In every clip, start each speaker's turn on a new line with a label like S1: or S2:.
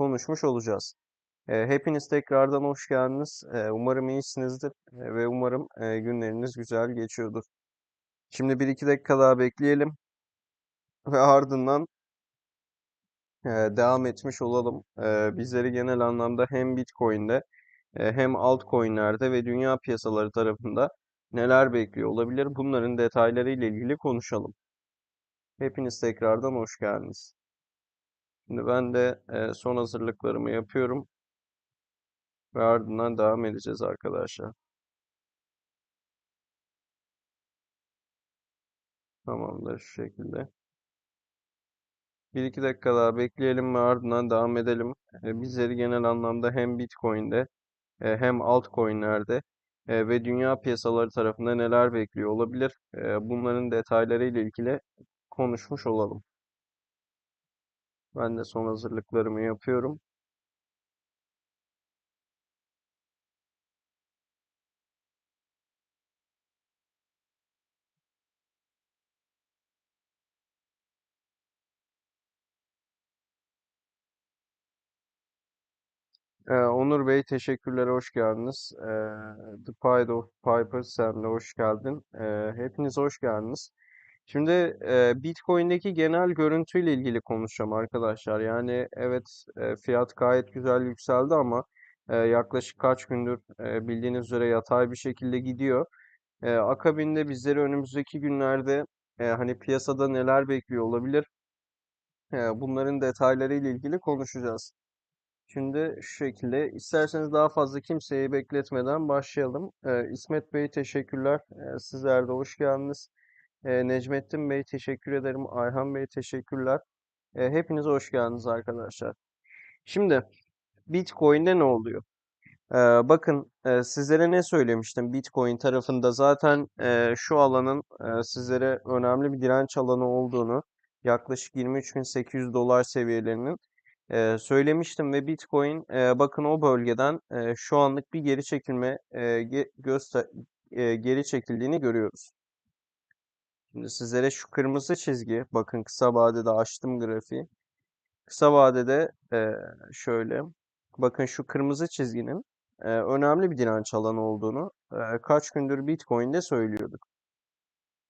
S1: konuşmuş olacağız. E, hepiniz tekrardan hoş geldiniz. E, umarım iyisinizdir e, ve umarım e, günleriniz güzel geçiyordur. Şimdi bir iki dakika daha bekleyelim ve ardından e, devam etmiş olalım. E, bizleri genel anlamda hem Bitcoin'de hem altcoin'lerde ve dünya piyasaları tarafında neler bekliyor olabilir? Bunların detayları ile ilgili konuşalım. Hepiniz tekrardan hoş geldiniz. Şimdi ben de e, son hazırlıklarımı yapıyorum ve ardından devam edeceğiz arkadaşlar. Tamamdır şu şekilde. Bir iki dakika daha bekleyelim ve ardından devam edelim. E, bizleri genel anlamda hem Bitcoin'de e, hem altcoin'lerde e, ve dünya piyasaları tarafında neler bekliyor olabilir? Bunların detayları ile ilgili konuşmuş olalım. Ben de son hazırlıklarımı yapıyorum. Ee, Onur Bey teşekkürler, hoş geldiniz. Ee, The Pied of Piper sen de hoş geldin. Ee, hepiniz hoş geldiniz. Şimdi e, Bitcoin'deki genel görüntüyle ilgili konuşacağım arkadaşlar. Yani evet e, fiyat gayet güzel yükseldi ama e, yaklaşık kaç gündür e, bildiğiniz üzere yatay bir şekilde gidiyor. E, akabinde bizleri önümüzdeki günlerde e, hani piyasada neler bekliyor olabilir? E, bunların detayları ile ilgili konuşacağız. Şimdi şu şekilde isterseniz daha fazla kimseyi bekletmeden başlayalım. Ee, İsmet Bey teşekkürler. Ee, sizler de hoş geldiniz. Ee, Necmettin Bey teşekkür ederim. Ayhan Bey teşekkürler. Ee, hepiniz hoş geldiniz arkadaşlar. Şimdi Bitcoin'de ne oluyor? Ee, bakın e, sizlere ne söylemiştim Bitcoin tarafında zaten e, şu alanın e, sizlere önemli bir direnç alanı olduğunu yaklaşık 23.800 dolar seviyelerinin e, söylemiştim ve Bitcoin e, bakın o bölgeden e, şu anlık bir geri çekilme e, göster e, geri çekildiğini görüyoruz. Şimdi sizlere şu kırmızı çizgi bakın kısa vadede açtım grafiği. Kısa vadede e, şöyle bakın şu kırmızı çizginin e, önemli bir direnç alanı olduğunu e, kaç gündür Bitcoin'de söylüyorduk.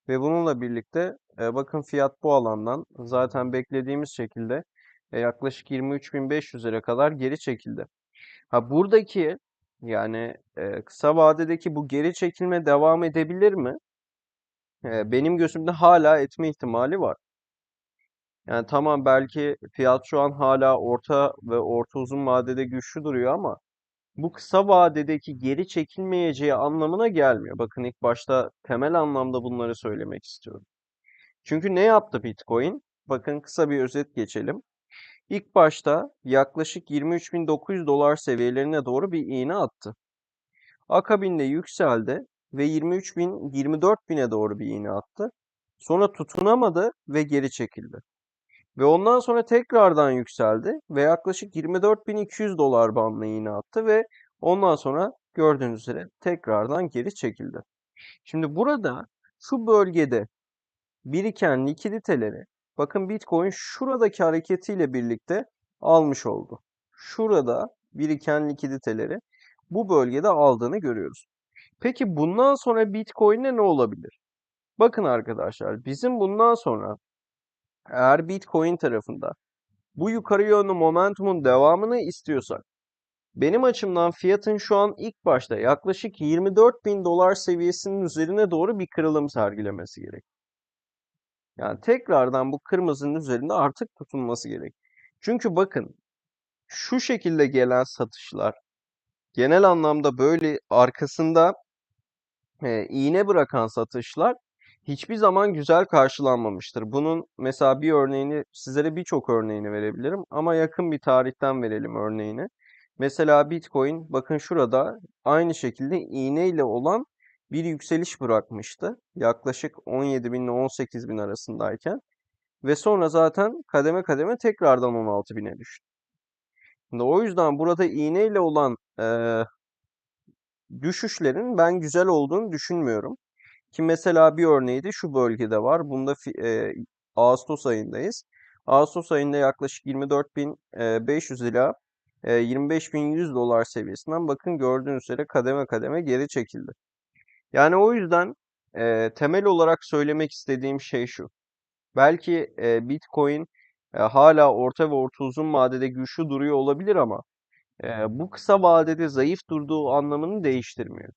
S1: Ve bununla birlikte e, bakın fiyat bu alandan zaten beklediğimiz şekilde e, yaklaşık 23.500'lere kadar geri çekildi. Ha buradaki yani e, kısa vadedeki bu geri çekilme devam edebilir mi? Benim gözümde hala etme ihtimali var. Yani tamam belki fiyat şu an hala orta ve orta uzun vadede güçlü duruyor ama bu kısa vadedeki geri çekilmeyeceği anlamına gelmiyor. Bakın ilk başta temel anlamda bunları söylemek istiyorum. Çünkü ne yaptı Bitcoin? Bakın kısa bir özet geçelim. İlk başta yaklaşık 23.900 dolar seviyelerine doğru bir iğne attı. Akabinde yükseldi ve 23.000 24.000'e doğru bir iğne attı. Sonra tutunamadı ve geri çekildi. Ve ondan sonra tekrardan yükseldi ve yaklaşık 24.200 dolar bandına iğne attı ve ondan sonra gördüğünüz üzere tekrardan geri çekildi. Şimdi burada şu bölgede biriken likiditeleri bakın Bitcoin şuradaki hareketiyle birlikte almış oldu. Şurada biriken likiditeleri bu bölgede aldığını görüyoruz. Peki bundan sonra Bitcoin'e ne olabilir? Bakın arkadaşlar bizim bundan sonra eğer Bitcoin tarafında bu yukarı yönlü momentumun devamını istiyorsak benim açımdan fiyatın şu an ilk başta yaklaşık 24 bin dolar seviyesinin üzerine doğru bir kırılım sergilemesi gerek. Yani tekrardan bu kırmızının üzerinde artık tutunması gerek. Çünkü bakın şu şekilde gelen satışlar genel anlamda böyle arkasında e, iğne bırakan satışlar hiçbir zaman güzel karşılanmamıştır. Bunun mesela bir örneğini sizlere birçok örneğini verebilirim ama yakın bir tarihten verelim örneğini. Mesela Bitcoin bakın şurada aynı şekilde iğne ile olan bir yükseliş bırakmıştı. Yaklaşık 17 bin ile 18 bin arasındayken. Ve sonra zaten kademe kademe tekrardan 16 bine düştü. Şimdi o yüzden burada iğne ile olan e, düşüşlerin ben güzel olduğunu düşünmüyorum. Ki mesela bir örneği de şu bölgede var. Bunda e, Ağustos ayındayız. Ağustos ayında yaklaşık 24.500 ila e, 25.100 dolar seviyesinden bakın gördüğünüz üzere kademe kademe geri çekildi. Yani o yüzden e, temel olarak söylemek istediğim şey şu. Belki e, Bitcoin e, hala orta ve orta uzun vadede güçlü duruyor olabilir ama e, bu kısa vadede zayıf durduğu anlamını değiştirmiyor.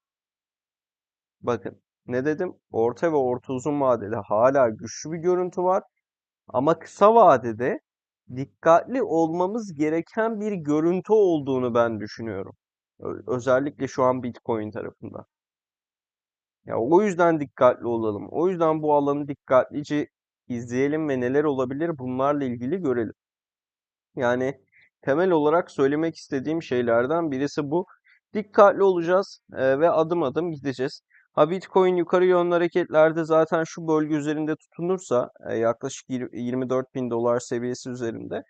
S1: Bakın ne dedim? Orta ve orta uzun vadede hala güçlü bir görüntü var ama kısa vadede dikkatli olmamız gereken bir görüntü olduğunu ben düşünüyorum. Özellikle şu an Bitcoin tarafında. Ya o yüzden dikkatli olalım. O yüzden bu alanı dikkatlice izleyelim ve neler olabilir bunlarla ilgili görelim. Yani temel olarak söylemek istediğim şeylerden birisi bu. Dikkatli olacağız ve adım adım gideceğiz. Ha Bitcoin yukarı yönlü hareketlerde zaten şu bölge üzerinde tutunursa yaklaşık 24 bin dolar seviyesi üzerinde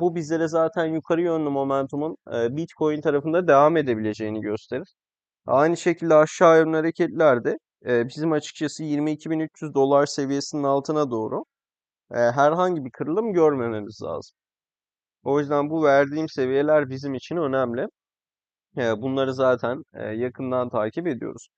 S1: bu bizlere zaten yukarı yönlü momentumun Bitcoin tarafında devam edebileceğini gösterir. Aynı şekilde aşağı yönlü hareketlerde bizim açıkçası 22.300 dolar seviyesinin altına doğru herhangi bir kırılım görmememiz lazım. O yüzden bu verdiğim seviyeler bizim için önemli. Bunları zaten yakından takip ediyoruz.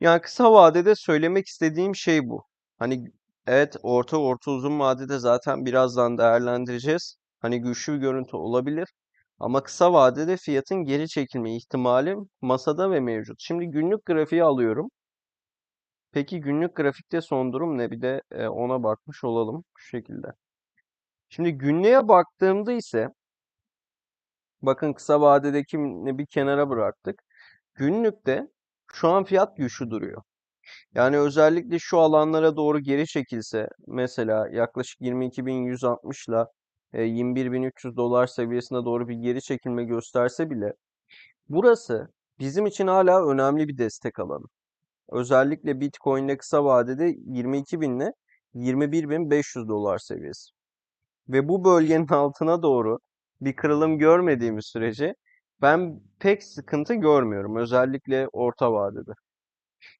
S1: Yani kısa vadede söylemek istediğim şey bu. Hani evet orta orta uzun vadede zaten birazdan değerlendireceğiz. Hani güçlü bir görüntü olabilir. Ama kısa vadede fiyatın geri çekilme ihtimali masada ve mevcut. Şimdi günlük grafiği alıyorum. Peki günlük grafikte son durum ne? Bir de ona bakmış olalım şu şekilde. Şimdi günlüğe baktığımda ise bakın kısa vadedekini bir kenara bıraktık. Günlükte şu an fiyat güçlü duruyor. Yani özellikle şu alanlara doğru geri çekilse mesela yaklaşık 22.160 ile e, 21.300 dolar seviyesine doğru bir geri çekilme gösterse bile burası bizim için hala önemli bir destek alanı. Özellikle Bitcoin'de kısa vadede 22.000 ile 21.500 dolar seviyesi. Ve bu bölgenin altına doğru bir kırılım görmediğimiz sürece ben pek sıkıntı görmüyorum. Özellikle orta vadede.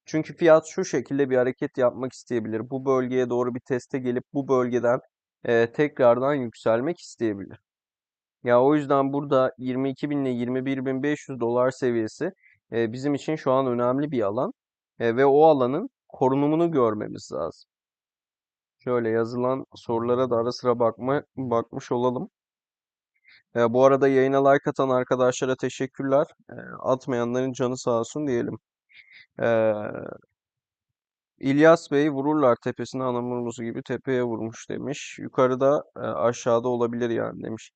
S1: Çünkü fiyat şu şekilde bir hareket yapmak isteyebilir. Bu bölgeye doğru bir teste gelip bu bölgeden e, tekrardan yükselmek isteyebilir. Ya o yüzden burada 22.000 ile 21.500 dolar seviyesi e, bizim için şu an önemli bir alan E, ve o alanın korunumunu görmemiz lazım. Şöyle yazılan sorulara da ara sıra bakma, bakmış olalım. E, bu arada yayına like atan arkadaşlara teşekkürler. E, atmayanların canı sağ olsun diyelim. E, İlyas Bey vururlar tepesine anamurmuzu gibi tepeye vurmuş demiş. Yukarıda e, aşağıda olabilir yani demiş.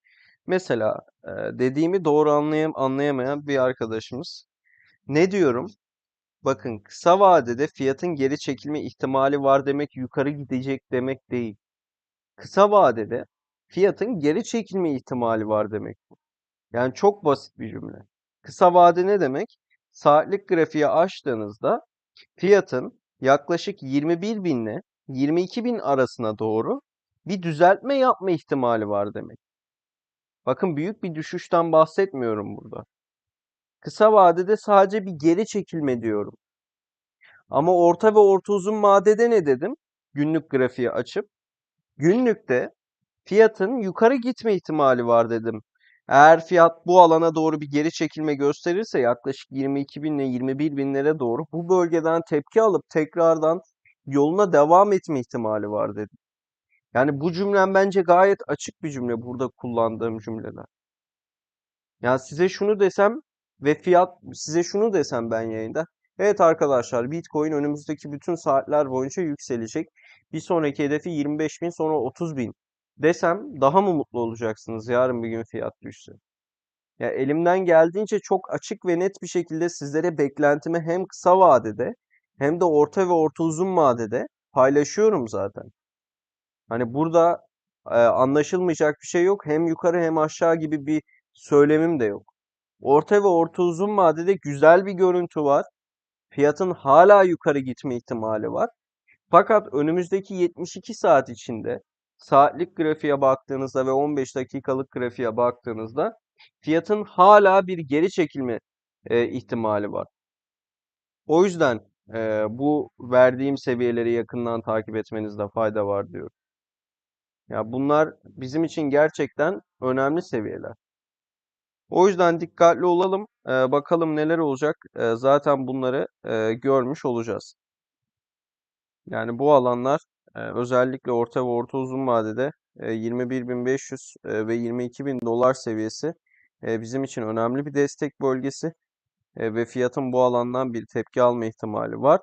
S1: Mesela e, dediğimi doğru anlayam anlayamayan bir arkadaşımız. Ne diyorum? Bakın kısa vadede fiyatın geri çekilme ihtimali var demek yukarı gidecek demek değil. Kısa vadede fiyatın geri çekilme ihtimali var demek bu. Yani çok basit bir cümle. Kısa vade ne demek? Saatlik grafiği açtığınızda fiyatın yaklaşık 21 bin ile 22 bin arasına doğru bir düzeltme yapma ihtimali var demek. Bakın büyük bir düşüşten bahsetmiyorum burada. Kısa vadede sadece bir geri çekilme diyorum. Ama orta ve orta uzun vadede ne dedim? Günlük grafiği açıp günlükte fiyatın yukarı gitme ihtimali var dedim. Eğer fiyat bu alana doğru bir geri çekilme gösterirse yaklaşık 22 bin ile 21 binlere doğru bu bölgeden tepki alıp tekrardan yoluna devam etme ihtimali var dedim. Yani bu cümlem bence gayet açık bir cümle burada kullandığım cümleler. Yani size şunu desem ve fiyat size şunu desem ben yayında. Evet arkadaşlar Bitcoin önümüzdeki bütün saatler boyunca yükselecek. Bir sonraki hedefi 25 bin sonra 30 bin desem daha mı mutlu olacaksınız yarın bir gün fiyat düşse? Ya elimden geldiğince çok açık ve net bir şekilde sizlere beklentimi hem kısa vadede hem de orta ve orta uzun vadede paylaşıyorum zaten. Hani burada e, anlaşılmayacak bir şey yok. Hem yukarı hem aşağı gibi bir söylemim de yok. Orta ve orta uzun vadede güzel bir görüntü var. Fiyatın hala yukarı gitme ihtimali var. Fakat önümüzdeki 72 saat içinde saatlik grafiğe baktığınızda ve 15 dakikalık grafiğe baktığınızda fiyatın hala bir geri çekilme e, ihtimali var. O yüzden e, bu verdiğim seviyeleri yakından takip etmenizde fayda var diyorum. Ya bunlar bizim için gerçekten önemli seviyeler. O yüzden dikkatli olalım. Ee, bakalım neler olacak. Ee, zaten bunları e, görmüş olacağız. Yani bu alanlar e, özellikle orta ve orta uzun vadede e, 21.500 e, ve 22.000 dolar seviyesi e, bizim için önemli bir destek bölgesi e, ve fiyatın bu alandan bir tepki alma ihtimali var.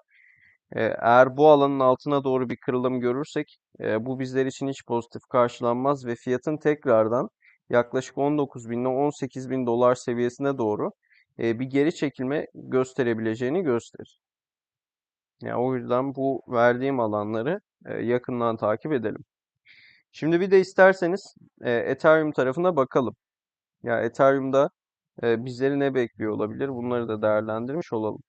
S1: E, eğer bu alanın altına doğru bir kırılım görürsek e, bu bizler için hiç pozitif karşılanmaz ve fiyatın tekrardan yaklaşık 19.000 ile 18.000 dolar seviyesine doğru e, bir geri çekilme gösterebileceğini gösterir. Yani o yüzden bu verdiğim alanları e, yakından takip edelim. Şimdi bir de isterseniz e, Ethereum tarafına bakalım. Ya Ethereum'da e, bizleri ne bekliyor olabilir? Bunları da değerlendirmiş olalım.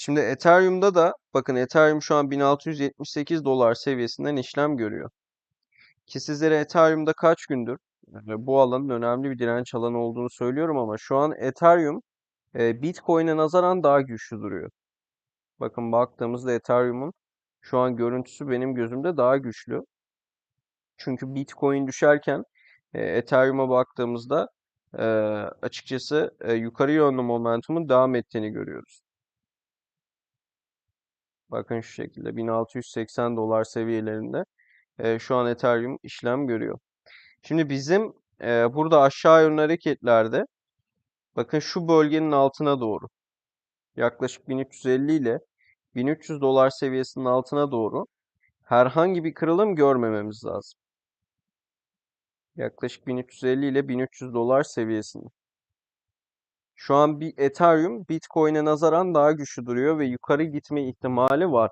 S1: Şimdi Ethereum'da da bakın Ethereum şu an 1678 dolar seviyesinden işlem görüyor. Ki sizlere Ethereum'da kaç gündür bu alanın önemli bir direnç alanı olduğunu söylüyorum ama şu an Ethereum Bitcoin'e nazaran daha güçlü duruyor. Bakın baktığımızda Ethereum'un şu an görüntüsü benim gözümde daha güçlü. Çünkü Bitcoin düşerken Ethereum'a baktığımızda açıkçası yukarı yönlü momentumun devam ettiğini görüyoruz. Bakın şu şekilde 1680 dolar seviyelerinde e, şu an Ethereum işlem görüyor. Şimdi bizim e, burada aşağı yönlü hareketlerde bakın şu bölgenin altına doğru yaklaşık 1350 ile 1300 dolar seviyesinin altına doğru herhangi bir kırılım görmememiz lazım. Yaklaşık 1350 ile 1300 dolar seviyesinde. Şu an bir Ethereum Bitcoin'e nazaran daha güçlü duruyor ve yukarı gitme ihtimali var.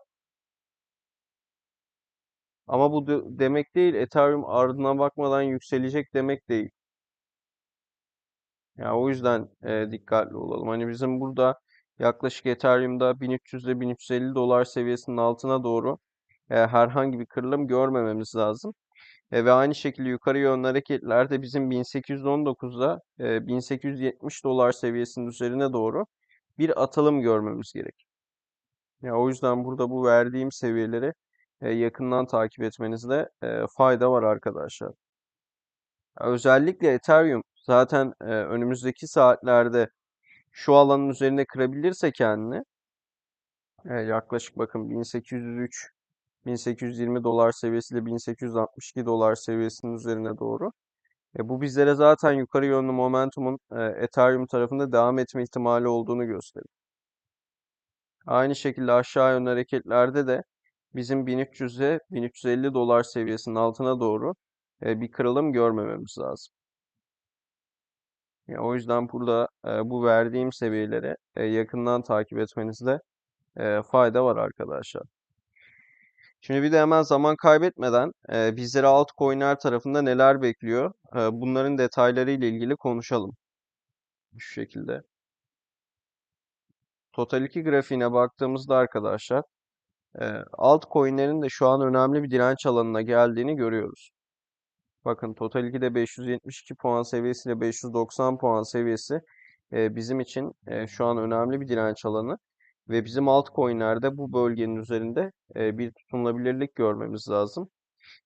S1: Ama bu de- demek değil Ethereum ardına bakmadan yükselecek demek değil. Ya o yüzden e, dikkatli olalım. Hani bizim burada yaklaşık Ethereum'da 1300 ile 1350 dolar seviyesinin altına doğru e, herhangi bir kırılım görmememiz lazım. E, ve aynı şekilde yukarı yönlü hareketlerde bizim 1819'da e, 1870 dolar seviyesinin üzerine doğru bir atılım görmemiz gerek. Ya o yüzden burada bu verdiğim seviyeleri e, yakından takip etmenizde e, fayda var arkadaşlar. Özellikle Ethereum zaten e, önümüzdeki saatlerde şu alanın üzerine kırabilirse kendini e, yaklaşık bakın 1803 1820 dolar seviyesiyle 1862 dolar seviyesinin üzerine doğru. E, bu bizlere zaten yukarı yönlü momentumun e, Ethereum tarafında devam etme ihtimali olduğunu gösteriyor. Aynı şekilde aşağı yönlü hareketlerde de bizim 1300'e 1350 dolar seviyesinin altına doğru e, bir kırılım görmememiz lazım. Ya, o yüzden burada e, bu verdiğim seviyeleri e, yakından takip etmenizde e, fayda var arkadaşlar. Şimdi bir de hemen zaman kaybetmeden e, bizleri altcoin'ler tarafında neler bekliyor? E, bunların detayları ile ilgili konuşalım. Şu şekilde. Total 2 grafiğine baktığımızda arkadaşlar e, altcoin'lerin de şu an önemli bir direnç alanına geldiğini görüyoruz. Bakın Total 2'de 572 puan seviyesiyle 590 puan seviyesi e, bizim için e, şu an önemli bir direnç alanı. Ve bizim altcoin'lerde bu bölgenin üzerinde e, bir tutunulabilirlik görmemiz lazım.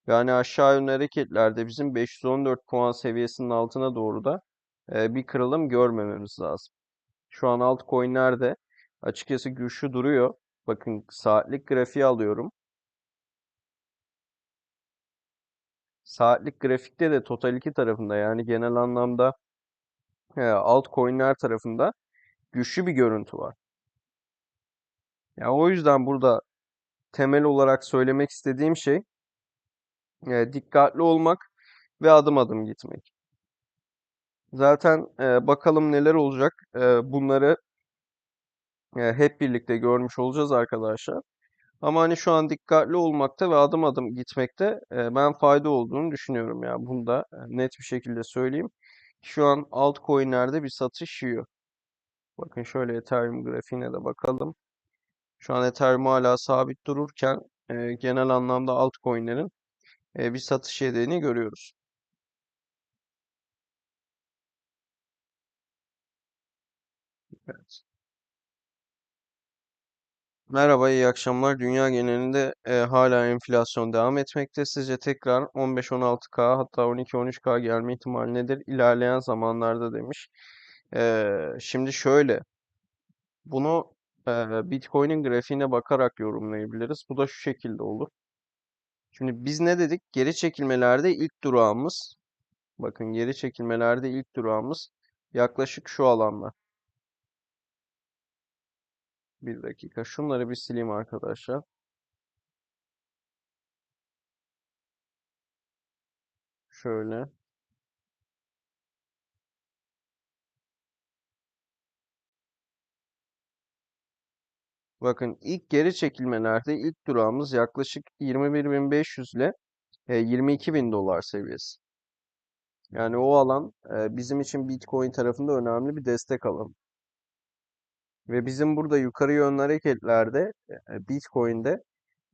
S1: Yani aşağı yönlü hareketlerde bizim 514 puan seviyesinin altına doğru da e, bir kırılım görmememiz lazım. Şu an altcoin'lerde açıkçası güçlü duruyor. Bakın saatlik grafiği alıyorum. Saatlik grafikte de Total 2 tarafında yani genel anlamda e, altcoin'ler tarafında güçlü bir görüntü var. Ya o yüzden burada temel olarak söylemek istediğim şey e, dikkatli olmak ve adım adım gitmek. Zaten e, bakalım neler olacak. E, bunları e, hep birlikte görmüş olacağız arkadaşlar. Ama hani şu an dikkatli olmakta ve adım adım gitmekte e, ben fayda olduğunu düşünüyorum ya. Bunu da e, net bir şekilde söyleyeyim. Şu an altcoin'lerde bir satış yiyor. Bakın şöyle Ethereum grafiğine de bakalım. Şu an Ethereum hala sabit dururken e, genel anlamda altcoin'lerin e, bir satış yediğini görüyoruz. Evet. Merhaba, iyi akşamlar. Dünya genelinde e, hala enflasyon devam etmekte. Sizce tekrar 15-16K hatta 12-13K gelme ihtimali nedir ilerleyen zamanlarda demiş. E, şimdi şöyle, bunu Bitcoin'in grafiğine bakarak yorumlayabiliriz. Bu da şu şekilde olur. Şimdi biz ne dedik? Geri çekilmelerde ilk durağımız, bakın geri çekilmelerde ilk durağımız yaklaşık şu alanda. Bir dakika. Şunları bir sileyim arkadaşlar. Şöyle. Bakın ilk geri çekilmelerde ilk durağımız yaklaşık 21.500 ile e, 22.000 dolar seviyesi. Yani o alan e, bizim için Bitcoin tarafında önemli bir destek alanı. Ve bizim burada yukarı yönlü hareketlerde e, Bitcoin'de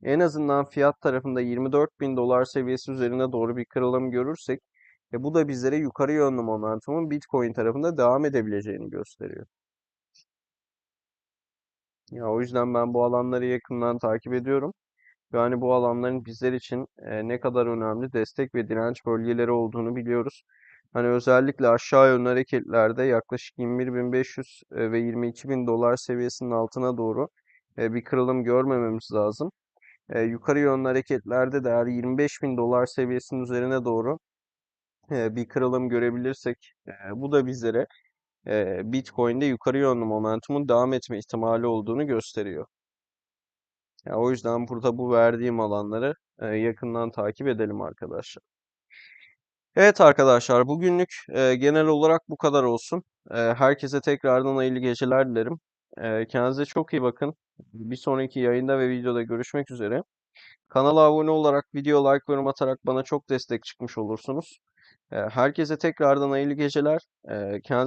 S1: en azından fiyat tarafında 24.000 dolar seviyesi üzerine doğru bir kırılım görürsek e, bu da bizlere yukarı yönlü momentumun Bitcoin tarafında devam edebileceğini gösteriyor. Ya o yüzden ben bu alanları yakından takip ediyorum. Yani bu alanların bizler için e, ne kadar önemli destek ve direnç bölgeleri olduğunu biliyoruz. Hani özellikle aşağı yönlü hareketlerde yaklaşık 21.500 e, ve 22.000 dolar seviyesinin altına doğru e, bir kırılım görmememiz lazım. E, yukarı yönlü hareketlerde de eğer 25.000 dolar seviyesinin üzerine doğru e, bir kırılım görebilirsek e, bu da bizlere e, Bitcoin'de yukarı yönlü momentumun devam etme ihtimali olduğunu gösteriyor. Ya o yüzden burada bu verdiğim alanları e, yakından takip edelim arkadaşlar. Evet arkadaşlar bugünlük e, genel olarak bu kadar olsun. E, herkese tekrardan hayırlı geceler dilerim. E, kendinize çok iyi bakın. Bir sonraki yayında ve videoda görüşmek üzere. Kanala abone olarak, video like yorum atarak bana çok destek çıkmış olursunuz. E, herkese tekrardan hayırlı geceler. E, kendinize